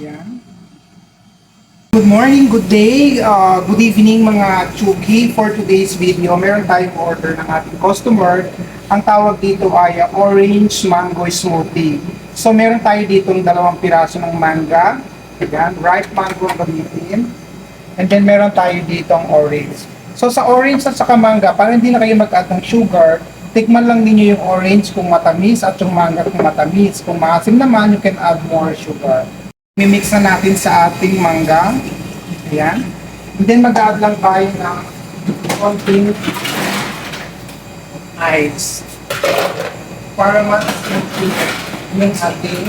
Yan. Good morning, good day, uh, good evening mga Chuki. For today's video, meron tayong order ng ating customer. Ang tawag dito ay orange mango smoothie. So meron tayo dito dalawang piraso ng manga. Ayan, ripe mango ang gamitin. And then meron tayo dito ang orange. So sa orange at saka manga, para hindi na kayo mag-add ng sugar, tikman lang ninyo yung orange kung matamis at yung manga kung matamis. Kung maasim naman, you can add more sugar. Mimix na natin sa ating mangga. Ayan. And then mag-add lang tayo ng konting ice. Para mas yung ating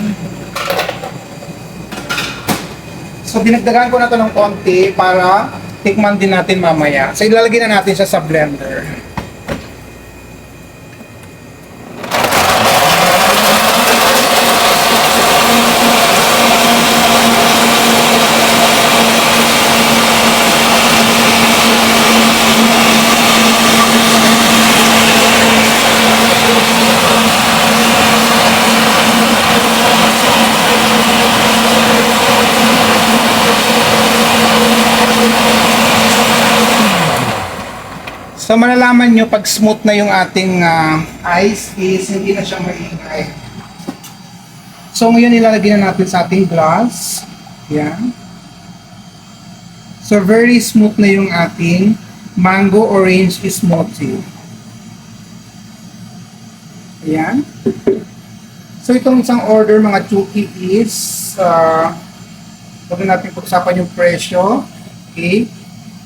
So dinagdagan ko na to ng konti para tikman din natin mamaya. So ilalagay na natin siya sa blender. So malalaman nyo pag smooth na yung ating ah, ice is hindi na siya maingay. So ngayon ilalagay na natin sa ating glass. Yan. So very smooth na yung ating mango orange smoothie. Ayan. So itong isang order mga chuki is uh, huwag na natin pag-usapan yung presyo. Okay.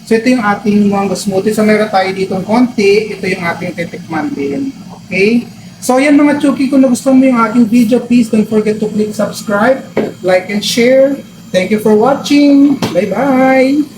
So ito yung ating mango smoothie. So meron tayo ditong konti. Ito yung ating titikman din. Okay? So yan mga chuki, kung nagustuhan mo yung ating video, please don't forget to click subscribe, like and share. Thank you for watching. Bye-bye!